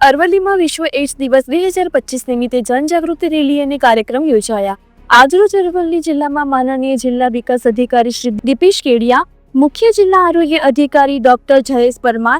અરવલ્લીમાં વિશ્વ એઇડ્સ દિવસ બે હજાર પચીસ નિમિત્તે જનજાગૃતિ રેલી અને કાર્યક્રમ યોજાયા. આજરોજ અરવલ્લી જિલ્લામાં માનનીય જિલ્લા વિકાસ અધિકારી શ્રી દીપેશ કેડિયા, મુખ્ય જિલ્લા આરોગ્ય અધિકારી ડોક્ટર જયેશ પરમાર,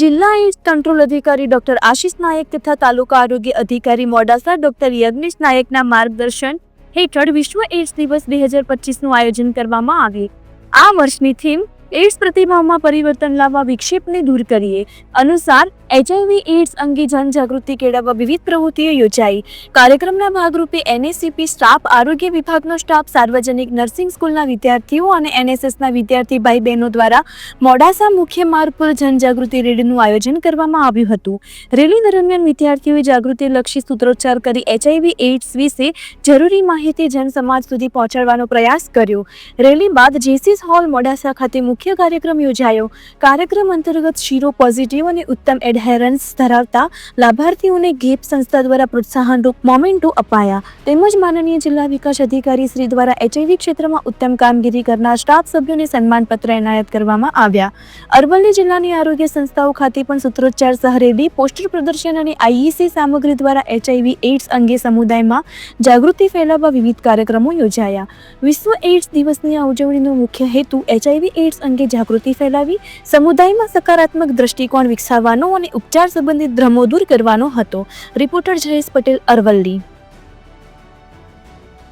જિલ્લા એઇડ્સ કંટ્રોલ અધિકારી ડોક્ટર આશિષ નાયક તથા તાલુકા આરોગ્ય અધિકારી મોડાસા ડોક્ટર યજ્ઞેશ નાયકના માર્ગદર્શન હેઠળ વિશ્વ એઇડ્સ દિવસ બે હજાર પચીસનું આયોજન કરવામાં આવ્યું. આ વર્ષની થીમ એડ્સ પ્રતિભાવમાં પરિવર્તન લાવવા વિક્ષેપને દૂર કરીએ. અનુસાર એચઆઈવી એડ્સ અંગે જનજાગૃતિ કેળવવા વિવિધ પ્રવૃત્તિઓ યોજાઈ. કાર્યક્રમના ભાગરૂપે એનએસીપી સ્ટાફ, આરોગ્ય વિભાગનો સ્ટાફ, સાર્વજનિક નર્સિંગ સ્કૂલના વિદ્યાર્થીઓ અને એનએસએસના વિદ્યાર્થી ભાઈ બહેનો દ્વારા મોડાસા મુખ્ય માર્ગ પર જનજાગૃતિ રેલીનું આયોજન કરવામાં આવ્યું હતું. રેલી દરમિયાન વિદ્યાર્થીઓએ જાગૃતિલક્ષી સૂત્રોચ્ચાર કરી એચઆઈવી એડ્સ વિશે જરૂરી માહિતી જનસમાજ સુધી પહોંચાડવાનો પ્રયાસ કર્યો. રેલી બાદ જેસીસ હોલ, મોડાસા ખાતે મુખ્ય કાર્યક્રમ યોજાયો. કાર્યક્રમ અંતર્ગત શીરો પોઝિટિવ અને ઉત્તમ એડહેરન્સ ધરાવતા લાભાર્થીઓને ગેપ સંસ્થા દ્વારા પ્રોત્સાહનરૂપ મોમેન્ટો અપાયા. તેમજ માનનીય જિલ્લા વિકાસ અધિકારી શ્રી દ્વારા એચઆઈવી ક્ષેત્રમાં ઉત્તમ કામગીરી કરનાર સ્ટાફ સભ્યોને સન્માનપત્ર એનાયત કરવામાં આવ્યા. અરવલ્લી જિલ્લાની આરોગ્ય સંસ્થાઓ ખાતે પણ સૂત્રોચ્ચાર સહરેલી, પોસ્ટર પ્રદર્શન અને આઈઈસી સામગ્રી દ્વારા એચઆઈવી એડ્સ અંગે સમુદાયમાં જાગૃતિ ફેલાવવા વિવિધ કાર્યક્રમો યોજાયા. વિશ્વ એઇડ્સ દિવસની આ ઉજવણીનો મુખ્ય હેતુ એચઆઈવી એડ્સ અંગે જાગૃતિ ફેલાવી, સમુદાયમાં સકારાત્મક દ્રષ્ટિકોણ વિકસાવવાનો અને ઉપચાર સંબંધિત ભ્રમો દૂર કરવાનો હતો. રિપોર્ટર જયેશ પટેલ અરવલ્લી.